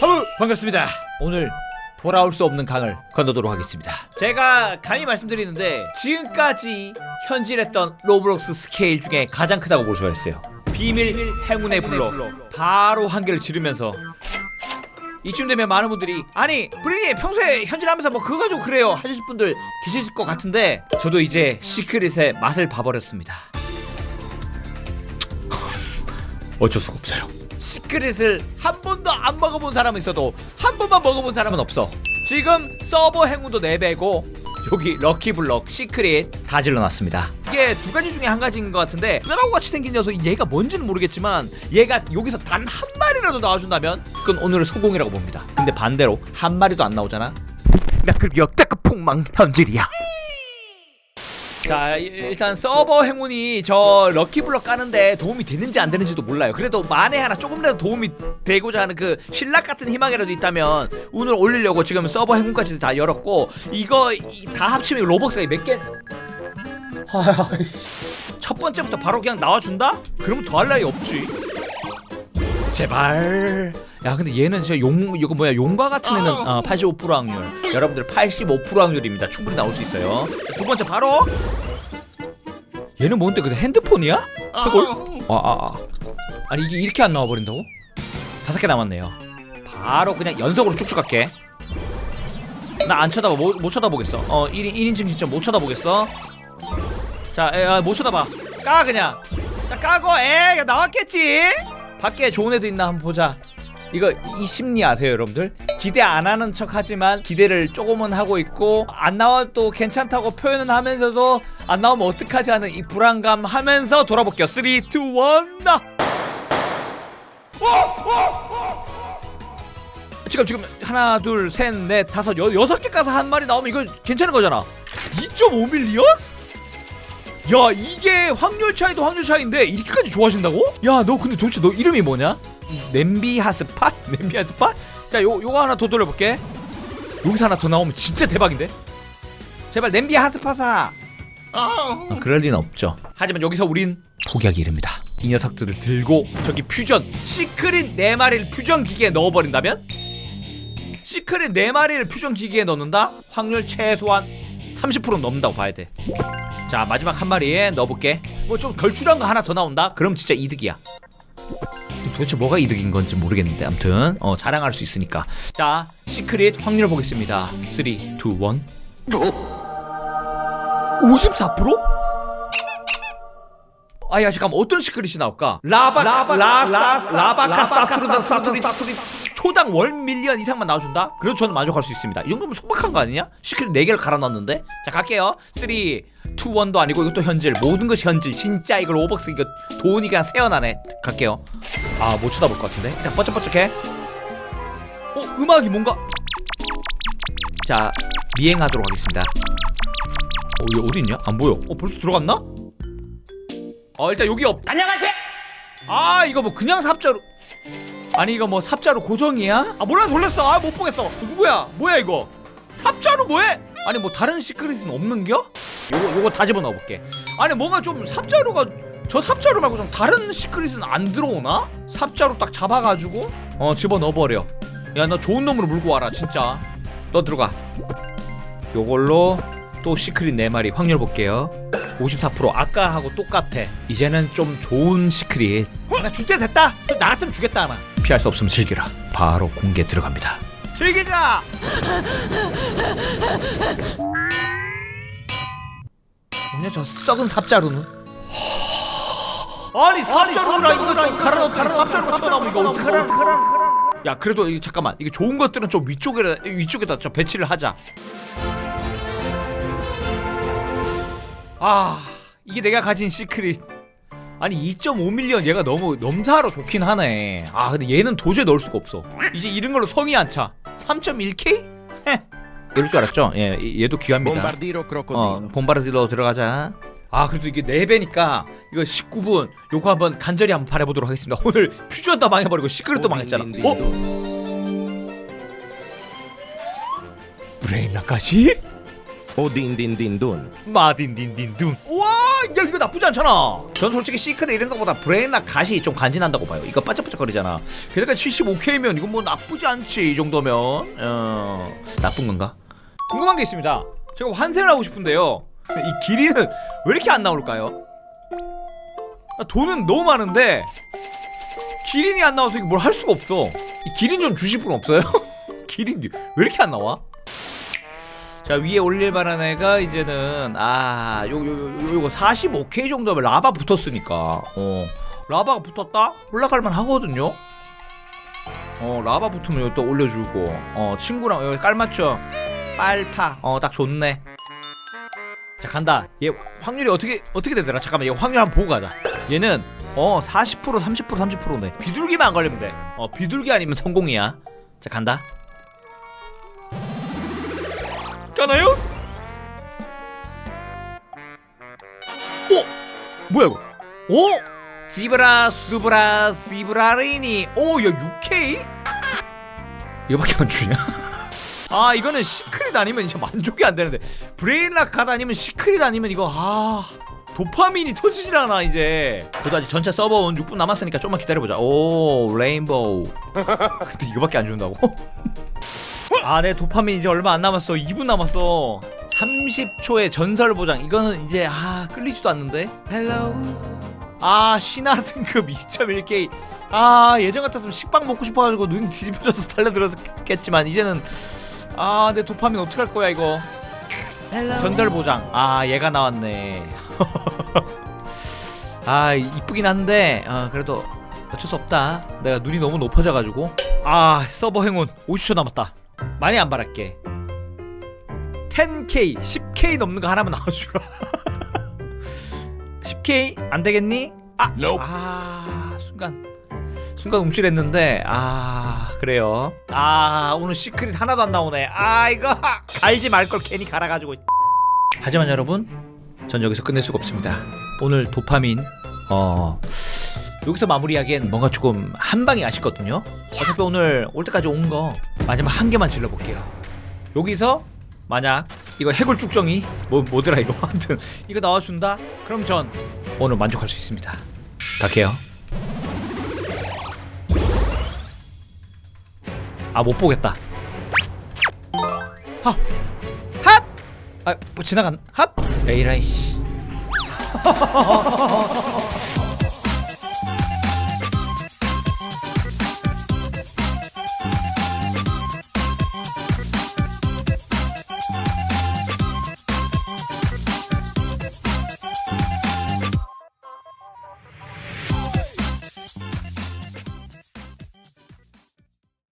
하부 반갑습니다. 오늘 돌아올 수 없는 강을 건너도록 하겠습니다. 제가 감히 말씀드리는데 지금까지 현질했던 로블록스 스케일 중에 가장 크다고 볼 수가 있어요. 비밀 행운의 블록 바로 한 개를 지르면서 이쯤 되면 많은 분들이 아니 브리니 평소에 현질하면서 뭐 그거 가지고 그래요 하실 분들 계실 것 같은데 저도 이제 시크릿의 맛을 봐버렸습니다. 어쩔 수가 없어요. 시크릿을 한 안 먹어본 사람은 있어도 한 번만 먹어본 사람은 없어. 지금 서버 행운도 4배고 여기 럭키블럭, 시크릿 다 질러놨습니다. 이게 두 가지 중에 한 가지인 것 같은데 누나하고 같이 생긴 녀석이 얘가 뭔지는 모르겠지만 얘가 여기서 단 한 마리라도 나와준다면 그건 오늘의 성공이라고 봅니다. 근데 반대로 한 마리도 안 나오잖아? 나그 역대급 폭망 현질이야. 자 이- 일단 서버 행운이 저 럭키블럭 까는데 도움이 되는지 안 되는지도 몰라요. 그래도 만에 하나 조금이라도 도움이 되고자 하는 그 신락 같은 희망이라도 있다면 운을 올리려고 지금 서버 행운까지 다 열었고 이거 이- 다 합치면 로벅스가 몇 개... 첫 번째부터 바로 그냥 나와준다? 그러면 더할 나위 없지. 제발 야 근데 얘는 진짜 용 이거 뭐야 용과 같은 애는 어, 85% 확률 여러분들 85% 확률입니다 충분히 나올 수 있어요 두 번째 바로 얘는 뭔데 근데 핸드폰이야? 해골? 아, 아, 아. 아니 이게 이렇게 안 나와버린다고? 다섯 개 남았네요 바로 그냥 연속으로 쭉쭉 갈게 나 안 쳐다봐 못, 못 쳐다보겠어 어 1인, 1인칭 진짜 못 쳐다보겠어 자, 에, 아, 못 쳐다봐. 까 그냥. 자, 까고, 에, 나왔겠지. 밖에 좋은 애도 있나 한번 보자. 이거 이 심리 아세요, 여러분들? 기대 안 하는 척 하지만 기대를 조금은 하고 있고 안 나와도 괜찮다고 표현은 하면서도 안 나오면 어떡하지 하는 이 불안감 하면서 돌아볼게요. 3, 2, 1, 나. 지금 지금 하나, 둘, 셋, 넷, 다섯, 여, 여섯 개 까서 한 마리 나오면 이거 괜찮은 거잖아. 2.5 밀리언? 야 이게 확률 차이도 확률 차이인데 이렇게까지 좋아하신다고? 야 너 근데 도대체 너 이름이 뭐냐? 냄비 하스팟? 냄비 하스팟? 자 요, 요거 하나 더 돌려볼게 여기서 하나 더 나오면 진짜 대박인데? 제발 냄비 하스팟아 아, 그럴 리는 없죠 하지만 여기서 우린 포기하기 이릅니다 이 녀석들을 들고 저기 퓨전 시크릿 4마리를 퓨전 기계에 넣어버린다면? 시크릿 4마리를 퓨전 기계에 넣는다? 확률 최소한 30% 넘는다고 봐야 돼 자 마지막 한 마리에 넣어볼게 뭐 좀 걸출한 거 하나 더 나온다? 그럼 진짜 이득이야 도대체 뭐가 이득인 건지 모르겠는데 아무튼 어 자랑할 수 있으니까. 자 시크릿 확률 보겠습니다. 3, 2, 1 54%? 아야 잠깐만. 어떤 시크릿이 나올까? 라바 라바 라사 라바카 사투르다 사투리 초당 월 밀리언 이상만 나와준다? 그래도 저는 만족할 수 있습니다 이 정도면 소박한 거 아니냐? 시크릿 4개를 갈아 넣었는데 자 갈게요 3 2 1도 아니고 이것도 현질 모든 것이 현질 진짜 이거 로벅스 이거 돈이 그냥 새어나네 갈게요 아 못 쳐다볼 것 같은데 일단 뻐쩍뻐쩍해 어 음악이 뭔가 자 미행하도록 하겠습니다 어, 얘 어디 있냐? 안 보여. 어, 벌써 들어갔나? 어, 일단 여기 없. 안녕하세요. 아, 이거 뭐 그냥 삽자루. 아니 이거 뭐 삽자루 고정이야? 아 몰라 돌렸어. 아 못 보겠어. 누구야? 뭐야 이거? 삽자루 뭐해? 아니 뭐 다른 시크릿은 없는겨? 요거 요거 다 집어 넣어 볼게. 아니 뭔가 좀 삽자루가 저 삽자루 말고 좀 다른 시크릿은 안 들어오나? 삽자루 딱 잡아가지고 어 집어 넣어버려. 야 너 좋은 놈으로 물고 와라 진짜. 너 들어가. 요걸로 또 시크릿 4마리 확률 볼게요 54% 아까하고 똑같아 이제는 좀 좋은 시크릿 나 줄 때 됐다 나 같으면 주겠다 아마 피할 수 없으면 즐기라. 바로 공개 들어갑니다. 즐기자! 뭐냐 저 썩은 삽자루는? 아니 삽자루라 이거 좀 갈아넣더니 삽자루가 튀어나오면 이거 어떡하라는 야 그래도 이 잠깐만. 이게 좋은 것들은 좀 위쪽에 위쪽에다 좀 배치를 하자. 아 이게 내가 가진 시크릿 아니 2.5밀리언 얘가 너무 넘사로 좋긴 하네 아 근데 얘는 도저히 넣을 수가 없어 이제 이런 걸로 성이 안차 3.1K? 헤 이럴 줄 알았죠? 예 얘- 얘도 귀합니다 Bombardiro 어 crocodilo. 본바르디로 들어가자 아 그래도 이게 4배니까 이거 19분 요거 한번 간절히 한번 바라보도록 하겠습니다 오늘 퓨전도 망해버리고 시크릿도 망했잖아 어? 브레인라까지? Dun. 마딘딘딘둔 와 야 이거 나쁘지 않잖아 전 솔직히 시크릿 이런 거보다 브레인나 갓이 좀 간지난다고 봐요 이거 반짝반짝거리잖아 게다가 75K면 이건 뭐 나쁘지 않지 이 정도면 어 나쁜 건가? 궁금한 게 있습니다 제가 환생을 하고 싶은데요 이 길이는 왜 이렇게 안 나올까요? 아, 돈은 너무 많은데 기린이 안 나와서 이거 뭘할 수가 없어 이 기린 좀 주실 분 없어요? 기린 왜 이렇게 안 나와? 자 위에 올릴 만한 애가 이제는 아요요요 요거 45K 정도면 라바 붙었으니까. 어. 라바가 붙었다? 올라갈 만 하거든요? 어 라바 붙으면 이거 또 올려주고. 어 친구랑 여기 깔맞춤. 빨파. 어 딱 좋네. 자 간다. 얘 확률이 어떻게 어떻게 되더라? 잠깐만 얘 확률 한번 보고 가자. 얘는 어 40% 30% 30%네. 비둘기만 안 걸리면 돼어 비둘기 아니면 성공이야. 자 간다 가나요? 오! 뭐야 이거? 오! 시브라 수브라 시브라리니 오야 6K? 이거밖에 안 주냐? 아 이거는 시크릿 아니면 이제 만족이 안 되는데 브레인락 카드 아니면 시크릿 아니면 이거 아 도파민이 터지질 않아 이제 그래도 아직 전체 서버온 6분 남았으니까 좀만 기다려보자 오 레인보우 근데 이거밖에 안 준다고? 아, 내 도파민 이제 얼마 안 남았어. 2분 남았어. 30초의 전설 보장. 이거는 이제 아 끌리지도 않는데. 아 신화 등급 2.1K. 아 예전 같았으면 식빵 먹고 싶어가지고 눈 뒤집어져서 달려들었겠지만 이제는 아 내 도파민 어떡할 거야 이거. 전설 보장. 아 얘가 나왔네. 아 이쁘긴 한데 아 그래도 어쩔 수 없다. 내가 눈이 너무 높아져가지고. 아 서버 행운 50초 남았다. 많이 안 바랄게. 10K, 10K 넘는 거 하나만 나와주라. 10K 안 되겠니? 아, 아 순간 순간 움찔했는데 아 그래요. 아 오늘 시크릿 하나도 안 나오네. 아 이거 갈지 말걸 괜히 갈아가지고. 하지만 여러분, 전 여기서 끝낼 수가 없습니다. 오늘 도파민 어 여기서 마무리하기엔 뭔가 조금 한 방이 아쉽거든요. 어차피 오늘 올 때까지 온 거 마지막 한 개만 질러볼게요. 여기서 만약 이거 해골 쭉정이 뭐 뭐더라 이거 아무튼 이거 나와준다. 그럼 전 오늘 만족할 수 있습니다. 갈게요. 아 못 보겠다. 하, 핫. 아 뭐 지나간 핫. 에이라이 씨.